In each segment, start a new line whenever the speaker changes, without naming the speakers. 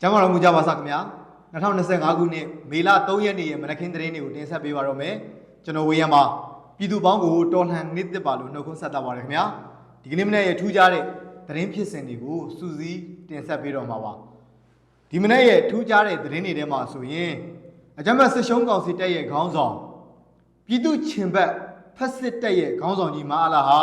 ကျမ်းမာတော်မူကြပါစားခင်ဗျာ2025ခုနှစ်မေလ3ရက်နေ့ရဲ့မနက်ခင်းသတင်းတွေကိုတင်ဆက်ပေးပါတော့မယ်ကျွန်တော်ဝေယံပါပြည်သူပေါင်းကိုတော်လှန်နေသစ်ပါလို့နှုတ်ခွန်းဆက်တာပါတယ်ခင်ဗျာဒီကနေ့မနေ့ရဲ့ထူးခြားတဲ့သတင်းဖြစ်စဉ်တွေကိုစူးစီးတင်ဆက်ပေးတော့မှာပါဒီမနေ့ရဲ့ထူးခြားတဲ့သတင်းတွေထဲမှာဆိုရင်အကြမ်းဖက်စစ်ရှုံးကောင်စီတပ်ရဲ့ခေါင်းဆောင်ပြည်သူချင်းဘက်ဖက်စစ်တပ်ရဲ့ခေါင်းဆောင်ကြီးမအားလာဟာ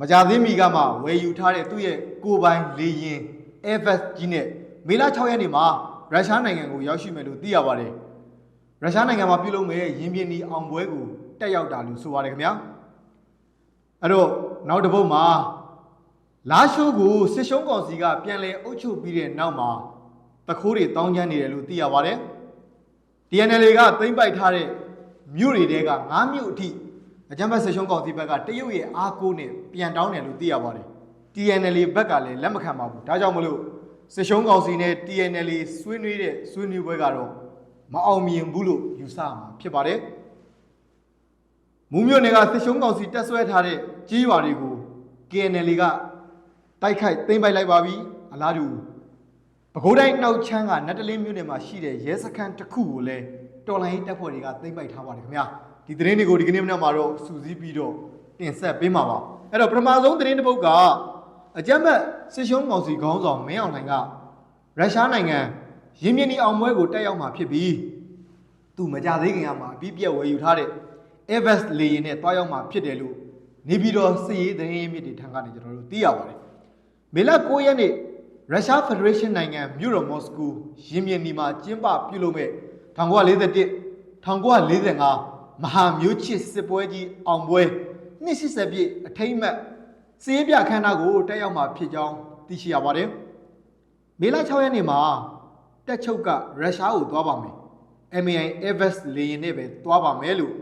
မကြသေးမီကမှဝယ်ယူထားတဲ့သူ့ရဲ့ကိုယ်ပိုင်လေယာဉ် Airbus ကြီးနဲ့ မေလ6ရက်နေ့မှာရုရှားနိုင်ငံကိုရောက်ရှိမယ်လို့သိရပါတယ်။ရုရှားနိုင်ငံမှာပြုလုပ်မဲ့ရင်ပြင်းဒီအောင်ပွဲကိုတက်ရောက်တာလို့ဆိုပါတယ်ခင်ဗျာ။အဲ့တော့နောက်တစ်ပုတ်မှာလာရှိုးကိုစစ်ရှုံးကောင်စီကပြန်လည်အုပ်ချုပ်ပြီးတဲ့နောက်မှာတခိုးတွေတောင်းကျမ်းနေတယ်လို့သိရပါတယ်။ DNL ကသိမ့်ပိုက်ထားတဲ့မြို့တွေတဲက9မြို့အထိအကြမ်းဖက်ဆက်ရှုံးကောင်စီဘက်ကတရုတ်ရဲ့အားကိုးနဲ့ပြန်တောင်းတယ်လို့သိရပါတယ်။ TNL ဘက်ကလည်းလက်မခံပါဘူး။ဒါကြောင့်မလို့ ဆက်ရှုံးကောင်စီနဲ့ TNL ဆွေးနွေးတဲ့ဆွေးနွေးပွဲကတော့မအောင်မြင်ဘူးလို့ယူဆမှာဖြစ်ပါတယ်။မူးမြို့နယ်ကဆက်ရှုံးကောင်စီတက်ဆွဲထားတဲ့ကြီးရွာတွေကို KNL ကတိုက်ခိုက်သိမ်းပိုက်လိုက်ပါပြီ။အလားတူပဲခူးတိုင်းနှောက်ချမ်းကနတ်တလင်းမြို့နယ်မှာရှိတဲ့ရဲစခန်းတစ်ခုကိုလည်းတော်လိုင်းတပ်ဖွဲ့တွေကသိမ်းပိုက်ထားပါတယ်ခင်ဗျာဒီသတင်းတွေကိုဒီကနေ့မနက်မှာတော့စူးစီးပြီးတော့တင်ဆက်ပေးမှာပါအဲ့တော့ပထမဆုံးသတင်းတစ်ပုဒ်က အကြမ်းဖက်စစ်ရှုံးကောင်စီခေါင်းဆောင်မင်းအောင်လှိုင်ကရုရှားနိုင်ငံရင်းမြစ်နီအောင်ပွဲကိုတက်ရောက်မှာဖြစ်ပြီးသူမကြသေးခင်ကမှအပြီးပြက်ဝယ်ယူထားတဲ့ Airbus လေယာဉ်နဲ့တွားရောက်မှာဖြစ်တယ်လို့နေပြည်တော်စစ်ရေးသတင်းရင်းမြစ်တွေထံကနေကျွန်တော်တို့သိရပါတယ်မေလ9ရက်နေ့ရုရှားဖက်ဒရေးရှင်းနိုင်ငံမြို့တော်မော်စကိုရင်မြင်နီမှာကျင်းပပြုလုပ်မဲ့1941 1945မဟာမျိုးချစ်စစ်ပွဲကြီးအောင်ပွဲနှစ်80ပြည့်အထိမ့်အမှတ် စည်ရပြအခမ်းအနားကိုတက်ရောက်မှာဖြစ်ကြောင်းသိရှိရပါတယ်။မေလ6ရက်နေ့မှာတက်ချုပ်ကရုရှားကိုသွားပါမယ်။ MAI Evers လေယာဉ်နဲ့ပဲသွားပါမယ်လို့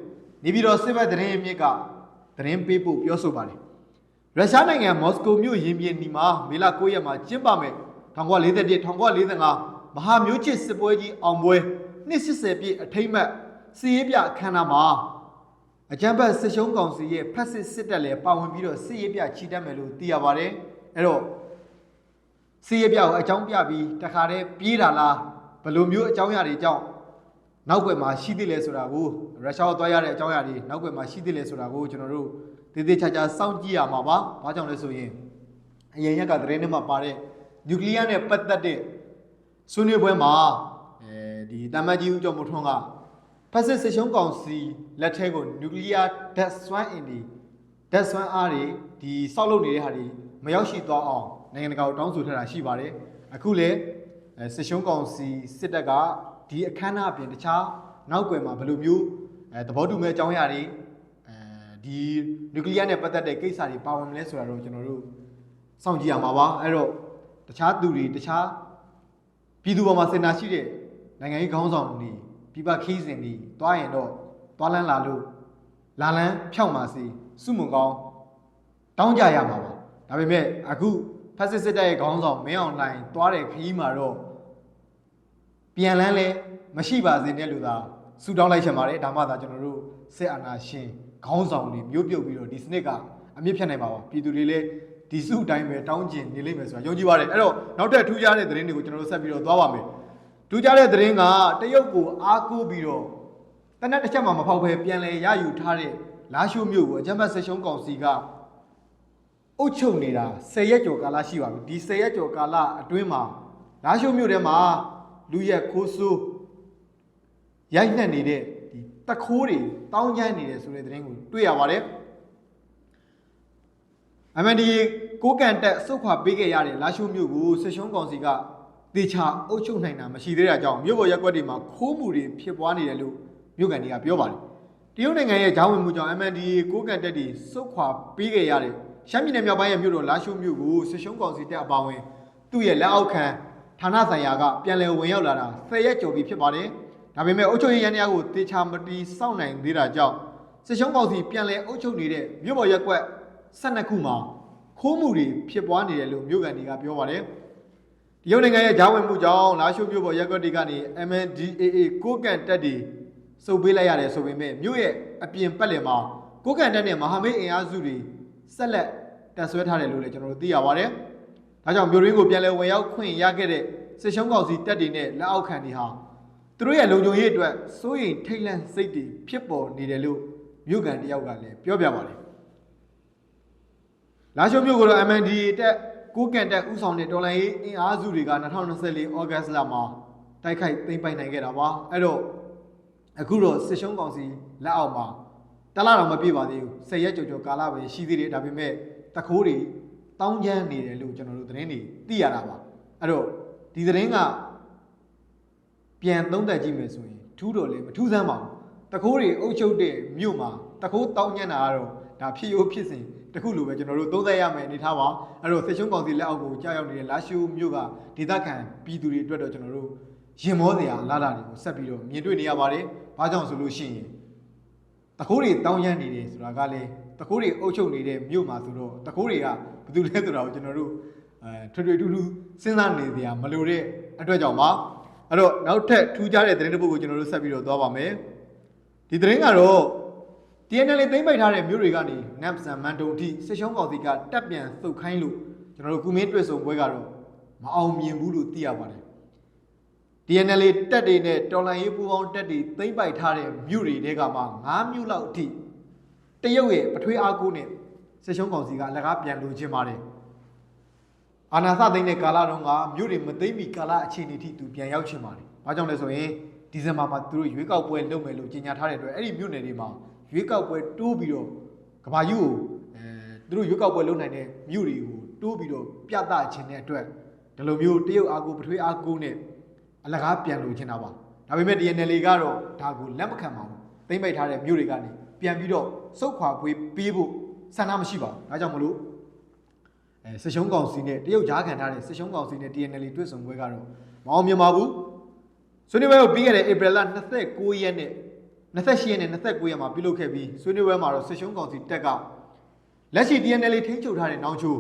နေပြည်တော်စစ်ဘက်သတင်းအမြစ်ကသတင်းပေးပို့ပြောဆိုပါတယ်။ရုရှားနိုင်ငံမော်စကိုမြို့ရင်ပြင်နီမှာမေလ9ရက်မှာကျင်းပမယ်1941 1945မဟာမျိုးချစ်စစ်ပွဲကြီးအောင်ပွဲနှစ်80ပြည့်အထိမ့်မှတ်စီရေးပြအခမ်းအနားမှာ အကြမ်းဖက်စစ်ရှုံးကောင်စီရဲ့ဖက်စစ်စစ်တပ်လည်းပါဝင်ပြီးတော့စီရေးပြချီတက်မယ်လို့သိရပါတယ်အဲ့တော့စီရေးပြကိုအကြောင်းပြပြီးတခါတည်းပြေးတာလားဘယ်လိုမျိုးအကြောင်းအရာတွေကြောင့်နောက်ွယ်မှာရှိသေးလဲဆိုတာကိုရုရှားကိုသွားရတဲ့အကြောင်းအရာတွေနောက်ွယ်မှာရှိသေးလဲဆိုတာကိုကျွန်တော်တို့တည်တည်ချာချာစောင့်ကြည့်ရမှာပါ။ဘာကြောင့်လဲဆိုရင်အရင်ရက်ကသတင်းထဲမှာပါတဲ့နျူကလ িয়ার နဲ့ပတ်သက်တဲ့ဆွေးနွေးပွဲမှာအဲဒီတမန်ကြီးဦးကျော်မိုးထွန်းက ဖက်စစ်စစ်ရှုံးကောင်စီလက်ထဲကိုနျူကလ িয়ার ဓာတ်စွမ်းအင်တွေဓာတ်စွမ်းအားတွေဒီစောက်လုပ်နေတဲ့ဟာတွေမရောက်ရှိသွားအောင်နိုင်ငံတကာကိုတောင်းဆိုထားတာရှိပါတယ်။အခုလေအဲစစ်ရှုံးကောင်စီစစ်တပ်ကဒီအခမ်းအနားအပြင်တခြားနောက်ွယ်မှာဘယ်လိုမျိုးအဲသဘောတူမဲ့အကြောင်းအရာတွေ အဲဒီနျူကလ িয়ার နဲ့ပတ်သက်တဲ့ကိစ္စတွေပါဝင်မလဲဆိုတာတော့ကျွန်တော်တို့စောင့်ကြည့်ရမှာပါအဲ့တော့တခြားသူတွေတခြားပြည်သူပေါ်မှာစင်တာရှိတဲ့နိုင်ငံရေးခေါင်းဆောင်တွေ ပြည်ပခီးစဉ်တွေတွားရင်တော့တွားလန်းလာလို့လာလန်းဖြောက်ပါစေစုမုံကောင်းတောင်းကြရမှာပါဒါပေမဲ့အခုဖက်စစ်စစ်တပ်ရဲ့ခေါင်းဆောင်မင်းအောင်လှိုင်တွားတဲ့ခီးမှာတော့ပြန်လန်းလဲမရှိပါစေနဲ့လို့သာဆူတောင်းလိုက်ချင်ပါတယ်ဒါမှသာကျွန်တော်တို့စစ်အာဏာရှင်ခေါင်းဆောင်တွေမျိုးပြုတ်ပြီးတော့ဒီစနစ်ကအမြင့်ဖြတ်နိုင်ပါပါပြည်သူတွေလည်းဒီစုအတိုင်းပဲတောင်းကျင်နေလိမ့်မယ်ဆိုတာယုံကြည်ပါတယ်အဲ့တော့နောက်ထပ်ထူးခြားတဲ့သတင်းတွေကိုကျွန်တော်တို့ဆက်ပြီးတော့သွားပါမယ် ထူးခြားတဲ့သတင်းကတရုတ်ကိုအားကိုးပြီးတော့တနက်တစ်ချက်မှမဖောက်ဘဲပြန်လဲရယူထားတဲ့လာရှိုးမြို့ကိုအကြမ်းဖက်ဆက်ရှုံးကောင်စီကအုပ်ချုပ်နေတာ10ရက်ကျော်ကာလရှိပါပြီဒီ10ရက်ကျော်ကာလအတွင်းမှာလာရှိုးမြို့ထဲမှာလူရက်ခိုးဆိုးရိုက်နှက်နေတဲ့ဒီတခိုးတွေတောင်းကျမ်းနေတယ်ဆိုတဲ့သတင်းကိုတွေ့ရပါတယ်အမှန်ဒီကိုကန်တက်စုတ်ခွာပေးခဲ့ရတဲ့လာရှိုးမြို့ကိုဆက်ရှုံးကောင်စီက တေချာအုပ်ချုပ်နိုင်တာမရှိသေးတာကြောင့်မြို့ပေါ်ရက်ကွက်တွေမှာခိုးမှုတွေဖြစ်ပွားနေတယ်လို့မြို့ကန်တွေကပြောပါတယ်တရုတ်နိုင်ငံရဲ့ဂျောင်းဝင်မှုကြောင့် MND ကိုကန်တက်တွေစုတ်ခွာပေးခဲ့ရတဲ့ရှမ်းပြည်နယ်မြောက်ပိုင်းရဲ့မြို့တော်လာရှိုးမြို့ကိုဆက်ရှုံးကောင်စီတက်အပါဝင်သူ့ရဲ့လက်အောက်ခံဌာနဆိုင်ရာကပြန်လည်ဝင်ရောက်လာတာ10ရက်ကျော်ပြီဖြစ်ပါတယ်ဒါပေမဲ့အုပ်ချုပ်ရေးရန်တရားကိုတေချာမတီးစောင့်နိုင်သေးတာကြောင့်စစ်ရှုံးကောင်စီပြန်လည်အုပ်ချုပ်နေတဲ့မြို့ပေါ်ရက်ကွက်12ခုမှာခိုးမှုတွေဖြစ်ပွားနေတယ်လို့မြို့ကန်တွေကပြောပါတယ်။ တရုတ်နိုင်ငံရဲ့ဂျာဝင်မှုကြောင့်လာရှိုးမြို့ပေါ်ရက်ကွက်တွေကနေ MNDAA ကိုကန်တက်တွေစုပ်ပေးလိုက်ရတယ်ဆိုပေမဲ့မြို့ရဲ့အပြင်ပတ်လည်မှာကိုကန်တက်နဲ့မဟာမိတ်အင်အားစုတွေဆက်လက်တပ်ဆွဲထားတယ်လို့လည်းကျွန်တော်တို့သိရပါတယ်။ဒါကြောင့်မြို့ရင်းကိုပြန်လည်ဝင်ရောက်ခွင့်ရခဲ့တဲ့စစ်ရှုံးကောင်စီတပ်တွေနဲ့လက်အောက်ခံတွေဟာသူတို့ရဲ့လုံခြုံရေးအတွက်စိုးရိမ်ထိတ်လန့်စိတ်တွေဖြစ်ပေါ်နေတယ်လို့မြို့ကန်တယောက်ကလည်းပြောပြပါတယ်လာရှုံမြို့ကတော့ MNDA တက် ကိုကန်တက်ဥဆောင်တဲ့တော်လိုင်းရေးအင်အားစုတွေက2024ဩဂတ်လမှာတိုက်ခိုက်သိမ်းပိုက်နိုင်ခဲ့တာပါအဲ့တော့အခုတော့စစ်ရှုံးကောင်စီလက်အောက်မှာတလားတော့မပြည့်ပါသေးဘူး၁၀ရက်ကြော်ကြော်ကာလပဲရှိသေးတယ်ဒါပေမဲ့တခိုးတွေတောင်းကျမ်းနေတယ်လို့ကျွန်တော်တို့သတင်းတွေသိရတာပါအဲ့တော့ဒီသတင်းကပြန်သုံးသပ်ကြည့်မယ်ဆိုရင်ထူးတော့လေမထူးဆန်းပါဘူးတခိုးတွေအုပ်ချုပ်တဲ့မြို့မှာတခိုးတောင်းကျမ်းတာကတော့ဒါဖြစ်ရိုးဖြစ်စဉ် တခုလိုပဲကျွန်တော်တို့သုံးသပ်ရမယ်အနေထားပါအဲ့တော့စစ်ရှုံးကောင်စီလက်အောက်ကိုကြာရောက်နေတဲ့လာရှိုးမြို့ကဒေသခံပြည်သူတွေအတွက်တော့ကျွန်တော်တို့ရင်မောစရာလာလာတွေကိုဆက်ပြီးတော့မြင်တွေ့နေရပါတယ်ဘာကြောင့်ဆိုလို့ရှိရင်တခိုးတွေတောင်းရမ်းနေတယ်ဆိုတာကလည်းတခိုးတွေအုပ်ချုပ်နေတဲ့မြို့မှာဆိုတော့တခိုးတွေကဘာလို့လဲဆိုတာကိုကျွန်တော်တို့အဲထွေထွေထူးထူးစဉ်းစားနေကြရမလို့တဲ့အတွက်ကြောင့်ပါအဲ့တော့နောက်ထပ်ထူးခြားတဲ့သတင်းတစ်ပုဒ်ကိုကျွန်တော်တို့ဆက်ပြီးတော့သွားပါမယ်ဒီသတင်းကတော့ TNL သိမ့်ပိုက်ထားတဲ့မြို့တွေကနေနပ်ဆန်မန်တုံထိစစ်ရှုံးကောင်စီကတက်ပြန်သုတ်ခိုင်းလို့ကျွန်တော်တို့ကုမင်းတွေ့ဆုံပွဲကတော့မအောင်မြင်ဘူးလို့သိရပါတယ် DNL တက်တွေနဲ့တော်လန်ရေးပူပေါင်းတက်တွေသိမ့်ပိုက်ထားတဲ့မြို့တွေတဲကမှ9မြို့လောက်အထိတရုတ်ရဲ့ပထွေးအားကိုးနဲ့စစ်ရှုံးကောင်စီကအလကားပြန်လိုချင်ပါတယ်အာနာသသိမ့်တဲ့ကာလတုန်းကမြို့တွေမသိမ့်မီကာလအခြေအနေထိသူပြန်ရောက်ချင်ပါတယ်။ဘာကြောင့်လဲဆိုရင်ဒီဇင်ဘာမှာသူတို့ရွေးကောက်ပွဲလုပ်မယ်လို့ကြေညာထားတဲ့အတွက်အဲ့ဒီမြို့နယ်တွေမှာ ရွေးကောက်ပွဲတိုးပြီးတော့ကဘာယူကိုအဲသူတို့ရွေးကောက်ပွဲလုပ်နိုင်တဲ့မြို့တွေကိုတိုးပြီးတော့ပြသခြင်းတဲ့အတွက်ဒီလိုမျိုးတရုတ်အားကိုးပထွေးအားကိုးနဲ့အလကားပြန်လို့ချင်တာပါဒါပေမဲ့ DNL ကတော့ဒါကိုလက်မခံပါဘူးသိမ့်ပိုက်ထားတဲ့မြို့တွေကနေပြန်ပြီးတော့စုတ်ခွာပွေးပေးဖို့ဆန္ဒမရှိပါဘူးဒါကြောင့်မလို့အဲစစ်ရှုံးကောင်စီနဲ့တရုတ်ကြားခံထားတဲ့စစ်ရှုံးကောင်စီနဲ့ DNL တွေ့ဆုံပွဲကတော့မအောင်မြင်ပါဘူးဆွေးနွေးပွဲကိုပြီးခဲ့တဲ့ April လ29ရက်နဲ့ 28ရက်နဲ့29ရက်မှာပြုလုပ်ခဲ့ပြီးဆွေးနွေးပွဲမှာတော့စစ်ရှုံးကောင်စီတက်ကလက်ရှိ DNL ထိန်းချုပ်ထားတဲ့နောင်ချို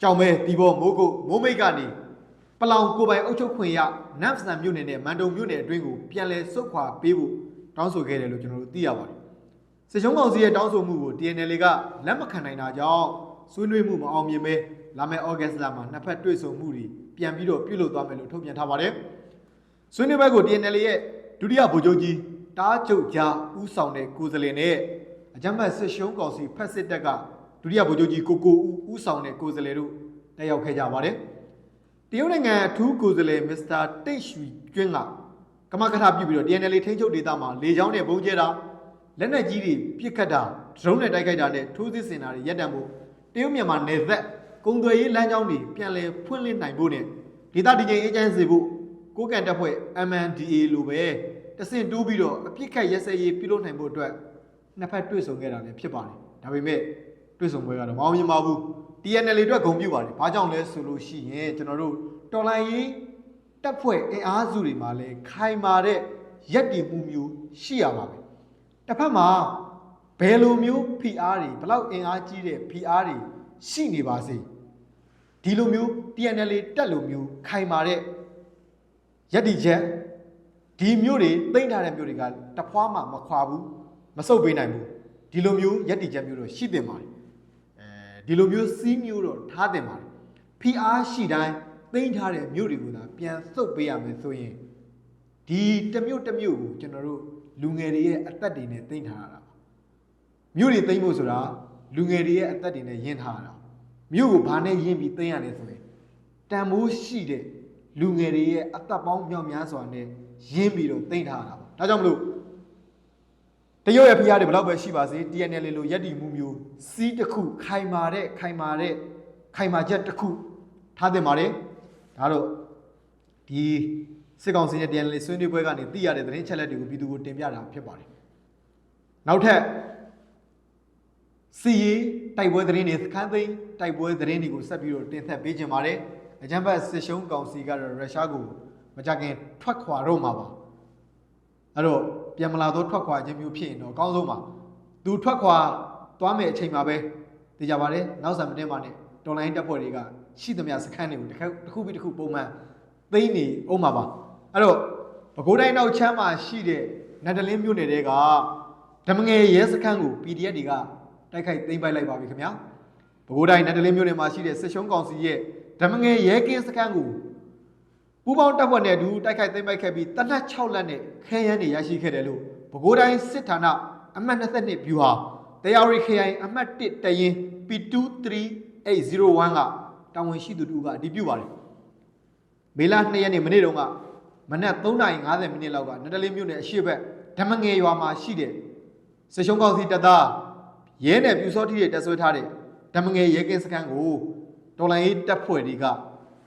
ကြောင်မဲတီဘောမိုးကုတ်မိုးမိတ်ကနေပလောင်ကိုပိုင်အုပ်ချုပ်ခွင့်ရနမ်စတန်မြို့နယ်နဲ့မန်တုံမြို့နယ်အတွင်းကိုပြန်လည်ဆုတ်ခွာပေးဖို့တောင်းဆိုခဲ့တယ်လို့ကျွန်တော်တို့သိရပါတယ်။စစ်ချုံးကောင်စီရဲ့တောင်းဆိုမှုကို TNL ကလက်မခံနိုင်တာကြောင့်ဆွေးနွေးမှုမအောင်မြင်ပဲလာမယ့်ဩဂတ်စ်လမှာနှစ်ဖက်တွေ့ဆုံမှုတွေပြန်ပြီးတော့ပြုလုပ်သွားမယ်လို့ထုတ်ပြန်ထားပါတယ်။ဆွေးနွေးပွဲကို TNL ရဲ့ဒုတိယဗိုလ်ချုပ်ကြီး တားကျုပ်ကြားဦးဆောင်တဲ့ကိုယ်စားလှယ်နဲ့အကြမ်းဖက်စစ်ရှုံးကောင်စီဖက်စစ်တပ်ကဒုတိယဗိုလ်ချုပ်ကြီးကိုကိုဦးဦးဆောင်တဲ့ကိုယ်စားလှယ်တို့တက်ရောက်ခဲ့ကြပါတယ်။တရုတ်နိုင်ငံအထူးကိုယ်စားလှယ်မစ္စတာတိတ်ရွှီကျွန်းကကမကထပြုပြီးတော့ DNL ထိန်းချုပ်ဒေသမှာလေကြောင်းနဲ့ပုံကျဲတာလက်နက်ကြီးတွေပစ်ခတ်တာဒရုန်းနဲ့တိုက်ခိုက်တာနဲ့ထိုးစစ်ဆင်တာတွေရပ်တန့်ဖို့တရုတ်မြန်မာနယ်သက်ကုံသွယ်ရေးလမ်းကြောင်းတွေပြန်လည်ဖွင့်လှစ်နိုင်ဖို့နဲ့ဒေသတည်ငြိမ်အေဂျင့်စီဖို့ကိုကန်တပ်ဖွဲ့ MNDA လိုပဲ တဆင့်တိုးပြီးတော့အပြစ်ခတ်ရက်စက်ရေးပြုလုပ်နိုင်ဖို့အတွက်နှစ်ဖက်တွေ့ဆုံခဲ့တာလည်းဖြစ်ပါတယ်ဒါပေမဲ့တွေ့ဆုံပွဲကတော့မအောင်မြင်ပါဘူး TNL အတွက်ဂုဏ်ပြုပါတယ်ဘာကြောင့်လဲဆိုလို့ရှိရင်ကျွန်တော်တို့တော်လိုင်းရေးတပ်ဖွဲ့အင်အားစုတွေမှာလည်းခိုင်မာတဲ့ရက်တည်မှုမျိုးရှိရပါမယ်တစ်ဖက်မှာဘယ်လိုမျိုး PR တွေဘလောက်အင်အားကြီးတဲ့ PR တွေရှိနေပါစေဒီလိုမျိုး TNL တက်လိုမျိုးခိုင်မာတဲ့ရက်တည်ချက် ဒီမျိုးတွေသိမ့်ထားတဲ့မျိုးတွေကတဖွာမှမခွာဘူးမဆုတ်ပေးနိုင်ဘူးဒီလိုမျိုးရက်တည်ချက်မျိုးတော့ရှိတင်ပါတယ်အဲဒီလိုမျိုးစီးမျိုးတော့ထားတင်ပါတယ်ဖိအားရှိတိုင်းသိမ်းထားတဲ့မြို့တွေကိုသာပြန်သုတ်ပေးရမယ်ဆိုရင်ဒီတစ်မြို့တစ်မြို့ကိုကျွန်တော်တို့လူငယ်တွေရဲ့အသက်တွေနဲ့သိမ်းထားရတာပါမြို့တွေသိမ်းဖို့ဆိုတာလူငယ်တွေရဲ့အသက်တွေနဲ့ယဉ်ထားရတာမြို့ကိုဘာနဲ့ယဉ်ပြီးသိမ်းရလဲဆိုရင်တန်မိုးရှိတဲ့လူငယ်တွေရဲ့အသက်ပေါင်းမြောက်များစွာနဲ့ ယဉ်ပြီးတော့သိမ်းထားရတာပါဒါကြောင့်မလို့တရုတ်ရဲ့ဖိအားတွေဘယ်လောက်ပဲရှိပါစေ TNL လိုရက်တီမှုမျိုးစီးတစ်ခုခိုင်မာတဲ့ခိုင်မာတဲ့ခိုင်မာချက်တစ်ခုထားတင်ပါတယ်ဒါတော့ဒီစစ်ကောင်စီနဲ့ TNL ဆွေးနွေးပွဲကနေသိရတဲ့သတင်းချက်လက်တွေကိုပြည်သူကိုတင်ပြတာဖြစ်ပါတယ်နောက်ထပ်စီရီတိုက်ပွဲသတင်းတွေစခန်းသိမ်းတိုက်ပွဲသတင်းတွေကိုဆက်ပြီးတော့တင်ဆက်ပေးကြပါတယ်အကြံဖတ်စစ်ရှုံးကောင်စီကတော့ရုရှားကို မကြခင်ထွက်ခွာတော့မှာပါအဲ့တော့ပြန်မလာတော့ထွက်ခွာခြင်းမျိုးဖြစ်ရင်တော့အကောင်းဆုံးပါသူထွက်ခွာသွားမယ်အချိန်မှာပဲသိကြပါတယ်နောက်ဆက်မတင်ပါနဲ့တော်လိုင်းတပ်ဖွဲ့တွေကရှိသမျှစခန်းတွေကိုတစ်ခါတစ်ခုပြီးတစ်ခုပုံမှန်သိမ်းနေအောင်ပါပါအဲ့တော့ပဲခူးတိုင်းနောက်ချမ်းမှာရှိတဲ့နတ်တလင်းမြို့နယ်တွေကဓမငယ်ရဲစခန်းကို PDF တွေကတိုက်ခိုက်သိမ်းပိုက်လိုက်ပါပြီခင်ဗျာပဲခူးတိုင်းနတ်တလင်းမြို့နယ်မှာရှိတဲ့စစ်ရှုံးကောင်စီရဲ့ဓမငယ်ရဲကင်းစခန်းကို ပူပေါင်းတပ်ဖွဲ့နဲ့အတူတိုက်ခိုက်သိမ်းပိုက်ခဲ့ပြီးတနက်6လက်နဲ့ခဲယမ်းတွေရရှိခဲ့တယ်လို့ပဲခူးတိုင်းစစ်ဌာနအမှတ်22ဗျူဟာတရားရီခရိုင်အမှတ်1တရင် P23801 ကတာဝန်ရှိသူတို့ကအတည်ပြုပါတယ်မေလ2ရက်နေ့မနေ့တုန်းကမနက်3:50မိနစ်လောက်ကနတလေးမြို့နယ်အရှိတ်ဘက်ဓမ္မငယ်ရွာမှာရှိတဲ့စရှုံးကောက်စီတပ်သားရဲနဲ့ပြူစောတိတွေတက်ဆွဲထားတဲ့ဓမ္မငယ်ရဲကင်းစခန်းကိုတော်လိုင်းရေးတပ်ဖွဲ့တွေက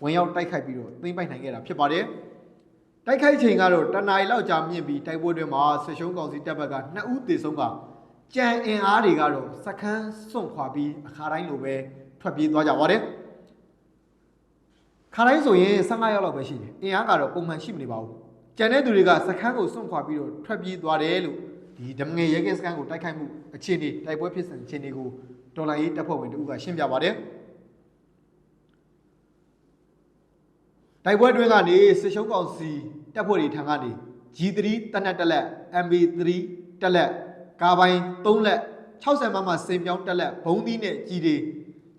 ဝင်ရောက်တိုက်ခိုက်ပြီးတော့သိမ်းပိုက်နိုင်ခဲ့တာဖြစ်ပါတယ်။တိုက်ခိုက်ချိန်ကတော့တနအီလောက်ကြာမြင့်ပြီးတိုက်ပွဲတွေမှာဆရှုံးကောင်စီတပ်ဘက်က2ဦးသေဆုံးကကြံအင်အားတွေကတော့စခန်းစွန့်ခွာပြီးအခါတိုင်းလိုပဲထွက်ပြေးသွားကြပါတယ်။ခါတိုင်းဆိုရင်15ရောက်လောက်ပဲရှိတယ်။အင်အားကတော့ပုံမှန်ရှိမနေပါဘူး။ကြံတဲ့သူတွေကစခန်းကိုစွန့်ခွာပြီးတော့ထွက်ပြေးသွားတယ်လို့ဒီဓမ္မငယ်ရဲကင်းစခန်းကိုတိုက်ခိုက်မှုအခြေအနေတိုက်ပွဲဖြစ်စဉ်အခြေအနေကိုတော်လိုင်းရေးတပ်ဖွဲ့ဝင်တို့ကရှင်းပြပါတယ်။ တိုက်ပွဲတွင်းကနေစစ်ရှုံးကောင်စီတပ်ဖွဲ့တွေထံကနေ G3 တနက်တက်လက် MB3 တက်လက်ကာပိုင်း3လက်60မမစင်ပြောင်းတက်လက်ဘုံသီးနဲ့ကြီးတွေ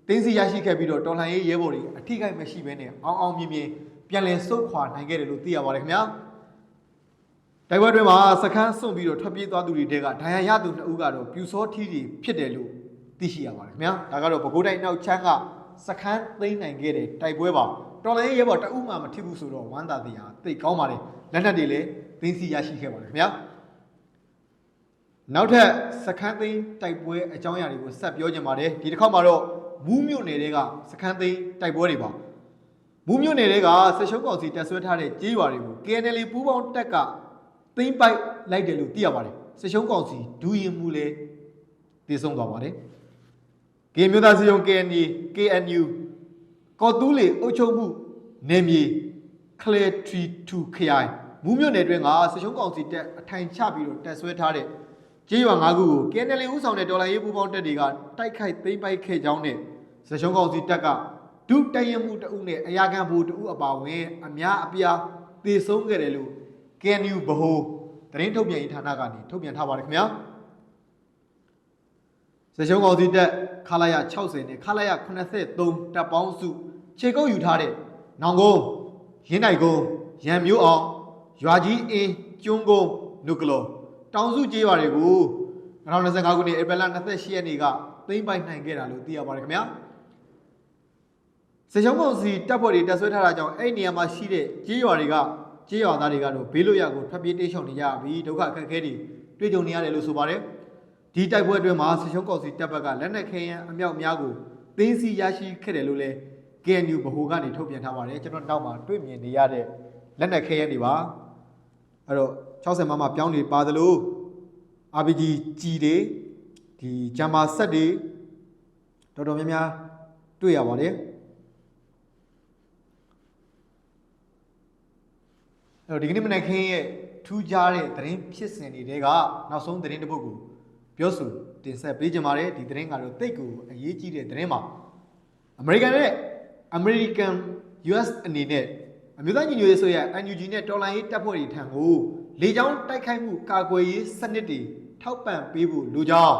တင်းစီရရှိခဲ့ပြီးတော့တော်လှန်ရေးရဲဘော်တွေအထိကိမရှိဘဲနဲ့အောင်းအောင်မြင်မြင်ပြန်လည်ဆုတ်ခွာနိုင်ခဲ့တယ်လို့သိရပါတယ်ခင်ဗျာတိုက်ပွဲတွင်းမှာစခန်းစွန့်ပြီးတော့ထွက်ပြေးသွားသူတွေတဲကဒဏ်ရာရသူနှစ်ဦးကတော့ပြူစောထီးတွေဖြစ်တယ်လို့သိရှိရပါတယ်ခင်ဗျာဒါကတော့ပဲခူးတိုင်းနောက်ချမ်းကစခန်းသိမ်းနိုင်ခဲ့တဲ့တိုက်ပွဲပါ တော်လိုင်းရဲဘော်တအုပ်မှမထစ်ဘူးဆိုတော့ဝမ်းသာတရားသိကောင်းပါတယ်လက်နက်တွေလည်းသိမ်းဆီရရှိခဲ့ပါတယ်ခင်ဗျာနောက်ထပ်စခန်းသိမ်းတိုက်ပွဲအကြောင်းအရာတွေကိုဆက်ပြောကြပါတယ်ဒီတစ်ခေါက်မှာတော့မူးမြို့နယ်တွေကစခန်းသိမ်းတိုက်ပွဲတွေပါမူးမြို့နယ်တွေကဆက်ရှုံးကောင်စီတက်ဆွဲထားတဲ့ကြေးရွာတွေကို KNL ပူးပေါင်းတက်ကသိမ်းပိုက်လိုက်တယ်လို့သိရပါတယ်ဆက်ရှုံးကောင်စီဒူးရင်မှုလည်းတည်ဆုံးသွားပါတယ်ကင်းမျိုးသားစီယုံ KNL KNU ကော်တူးလေအုပ်ချုပ်မှုနေမြေကလေထရီတူခရိုင်မူးမြို့နယ်တွင်ကစရှုံးကောင်စီတက်အထိုင်ချပြီးတော့တက်ဆွဲထားတဲ့ကြေးရွာ၅ခုကို KNL ဦးဆောင်တဲ့ဒေါ်လာရေးပူပေါင်းတက်တွေကတိုက်ခိုက်သိမ်းပိုက်ခဲ့ကြောင်းနဲ့စရှုံးကောင်စီတက်ကဒုတရင်မှုတအုပ်နဲ့အရာခံဘူတအုပ်အပါဝင်အများအပြားသေဆုံးခဲ့တယ်လို့ KNU ဗဟိုသတင်းထုတ်ပြန်ရေးဌာနကနေထုတ်ပြန်ထားပါတယ်ခင်ဗျာစရှုံးကောင်စီတက်ခလာရ60နဲ့ခလာရ83တပ်ပေါင်းစု ခြေကုပ်ယူထားတဲ့နောင်ကုန်းရင်းနိုင်ကုန်းရံမျိုးအောင်ရွာကြီးအင်းကျွန်းကုန်းနုကလောတောင်စုကျေးရွာတွေကို2025ခုနှစ်ဧပြီလ28ရက်နေ့ကသိမ်းပိုက်နိုင်ခဲ့တာလို့သိရပါတယ်ခင်ဗျာစေချောင်းကောင်စီတပ်ဖွဲ့တွေတပ်ဆွဲထားတာကြောင့်အဲ့ဒီနေရာမှာရှိတဲ့ကျေးရွာတွေကကျေးရွာသားတွေကတော့ဘေးလွတ်ရာကိုထွက်ပြေးတိမ်းရှောင်နေကြပြီးဒုက္ခအခက်အခဲတွေတွေ့ကြုံနေရတယ်လို့ဆိုပါတယ်ဒီတိုက်ပွဲအတွင်းမှာစေချောင်းကောင်စီတပ်ဘက်ကလက်နက်ခဲယမ်းအမြောက်အများကိုသိမ်းဆီးရရှိခဲ့တယ်လို့လည်း KNU ဗဟိုကနေထုတ်ပြန်ထားပါတယ်ကျွန်တော်နောက်မှာတွေ့မြင်နေရတဲ့လက်နက်ခဲယမ်းတွေပါအဲ့တော့60မမပြောင်းနေပါသလို RPG ကြီးတွေဒီဂျမ်မာဆက်တွေတော်တော်များများတွေ့ရပါတယ်အဲ့တော့ဒီကနေ့မနက်ခင်းရဲ့ထူးခြားတဲ့သတင်းဖြစ်စဉ်တွေကနောက်ဆုံးသတင်းတစ်ပုဒ်ကိုပြောဆိုတင်ဆက်ပေးကြပါမယ်ဒီသတင်းကတော့တိတ်ကိုအရေးကြီးတဲ့သတင်းပါအမေရိကန်နဲ့ American US အနေနဲ့အမျိုးသားညီညွတ်ရေးဆိုရ NUG နဲ့တော်လိုင်းရေးတပ်ဖွဲ့တွေထံကိုလေကြောင်းတိုက်ခိုက်မှုကာကွယ်ရေးစနစ်တွေထောက်ပံ့ပေးဖို့လိုကြောင်း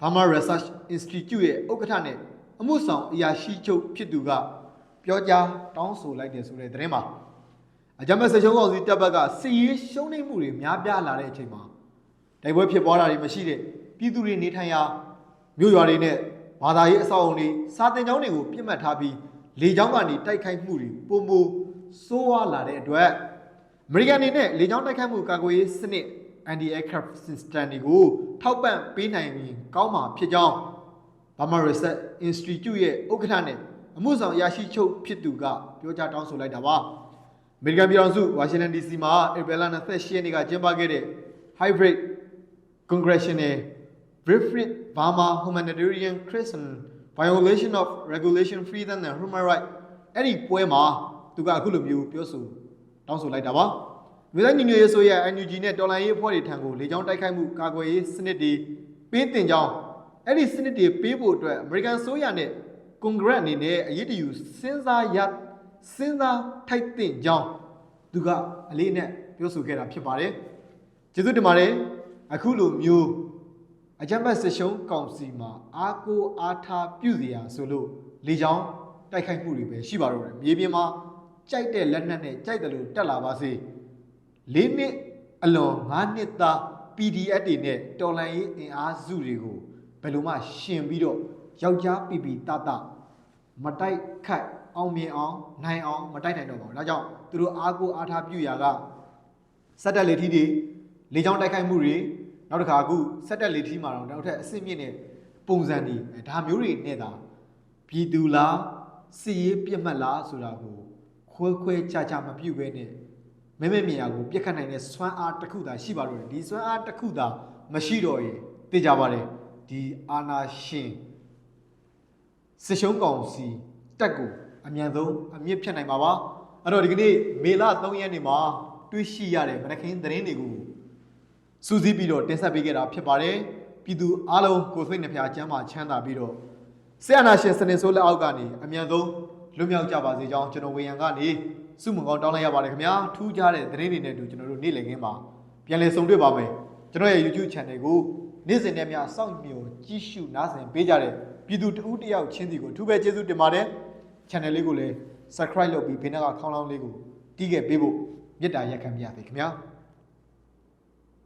Burma Research Institute ရဲ့ဥက္ကဋ္ဌနဲ့အမှုဆောင်အရာရှိချုပ်ဖြစ်သူကပြောကြားတောင်းဆိုလိုက်တယ်ဆိုတဲ့သတင်းပါအကြမ်းဖက်စစ်ချုံးကောင်စီတပ်ဘက်ကစစ်ရေးရှုံးနိမ့်မှုတွေများပြားလာတဲ့အချိန်မှာတိုက်ပွဲဖြစ်ပွားတာတွေမရှိတဲ့ပြည်သူတွေနေထိုင်ရာမြို့ရွာတွေနဲ့ဘာသာရေးအဆောက်အုံတွေစာတင်ကျောင်းတွေကိုပြစ်မှတ်ထားပြီး လေကြောင်းကနေတိုက်ခိုက်မှုတွေပုံမစိုးဝါလာတဲ့အတွက်အမေရိကန်အနေနဲ့လေကြောင်းတိုက်ခိုက်မှုကာကွယ်ရေးစနစ် anti-aircraft system တွေကိုထောက်ပံ့ပေးနိုင်ရင်ကောင်းမှာဖြစ်ကြောင်း Burma Research Institute ရဲ့ဥက္ကဋ္ဌနဲ့အမှုဆောင်ရရှိချုပ်ဖြစ်သူကပြောကြားတောင်းဆိုလိုက်တာပါအမေရိကန်ပြည်ထောင်စုဝါရှင်တန် DC မှာဧပြီလ28ရက်နေ့ကကျင်းပခဲ့တဲ့ Hybrid Congressional Wilfrid Burma Humanitarian Crescent violation of regulation freedom and human right အဲ့ဒီပွဲမှာသူကအခုလိုမျိုးပြောဆိုတောင်းဆိုလိုက်တာပါမြို့သားညီညွတ်ရေးဆိုရ NUG နဲ့တော်လိုင်းရေးအဖွဲ့တွေထံကိုလေကြောင်းတိုက်ခိုက်မှုကာကွယ်ရေးစနစ်တွေပေးတင်ကြောင်းအဲ့ဒီစနစ်တွေပေးဖို့အတွက် American ဆိုရနဲ့ Congress အနေနဲ့အရေးတယူစဉ်းစားရစဉ်းစားထိုက်တင်ကြောင်းသူကအလေးနဲ့ပြောဆိုခဲ့တာဖြစ်ပါတယ်ကျေးဇူးတင်ပါတယ်အခုလိုမျိုး အကြမ်းဖက်စစ်ရှုံးကောင်စီမှာအားကိုအားထားပြုစရာဆိုလို့လေကြောင်းတိုက်ခိုက်မှုတွေပဲရှိပါတော့တယ်မြေပြင်မှာကြိုက်တဲ့လက်နက်နဲ့ကြိုက်တယ်လို့တက်လာပါစေ၄နှစ်အလွန်၅နှစ်သား PDF တွေနဲ့တော်လန်ရေးအင်အားစုတွေကိုဘယ်လိုမှရှင်ပြီးတော့ယောက်ျားပီပီတတမတိုက်ခတ်အောင်မြင်အောင်နိုင်အောင်မတိုက်နိုင်တော့ပါဘူးဒါကြောင့်သူတို့အားကိုအားထားပြုရာကစက်တက်လေထီးတွေလေကြောင်းတိုက်ခိုက်မှုတွေ နောက်တစ်ခါအခုစက်တက်လေထီးမှာတော့နောက်ထပ်အဆင့်မြင့်တဲ့ပုံစံတွေအဲဒါမျိုးတွေနဲ့တာပြည်သူလားစီရေးပြတ်မှတ်လားဆိုတာကိုခွဲခွဲခြားခြားမပြုတ်ပဲနဲ့မဲမဲမြင်ရကိုပြက်ခတ်နိုင်တဲ့စွမ်းအားတစ်ခုသာရှိပါတော့တယ်ဒီစွမ်းအားတစ်ခုသာမရှိတော့ရင်သိကြပါတယ်ဒီအာနာရှင်စစ်ရှုံးကောင်စီတက်ကိုအမြန်ဆုံးအမြင့်ဖြတ်နိုင်ပါပါအဲ့တော့ဒီကနေ့မေလ3ရက်နေ့မှာတွေ့ရှိရတဲ့မနက်ခင်းသတင်းတွေကို စူးစီးပြီးတော့တင်ဆက်ပေးခဲ့တာဖြစ်ပါတယ်ပြည်သူအားလုံးကိုယ်စိတ်နှဖျားချမ်းသာချမ်းသာပြီးတော့ဆရာနာရှင်စနေဆိုးလက်အောက်ကနေအမြန်ဆုံးလွတ်မြောက်ကြပါစေကြောင်းကျွန်တော်ဝေယံကနေစုမုံကောင်းတောင်းလိုက်ရပါတယ်ခင်ဗျာထူးခြားတဲ့သတင်းတွေနဲ့အတူကျွန်တော်တို့နေ့လည်ခင်းမှာပြန်လည်ဆုံတွေ့ပါမယ်ကျွန်တော်ရဲ့ YouTube channel ကိုနေ့စဉ်နဲ့များစောင့်မျှော်ကြည့်ရှုနားဆင်ပေးကြတဲ့ပြည်သူတဦးတစ်ယောက်ချင်းစီကိုအထူးပဲကျေးဇူးတင်ပါတယ် channel လေးကိုလည်း subscribe လုပ်ပြီးဘေးနားကခေါင်းလောင်းလေးကိုတီးခဲ့ပေးဖို့မေတ္တာရက်ခံပါရစေခင်ဗျာ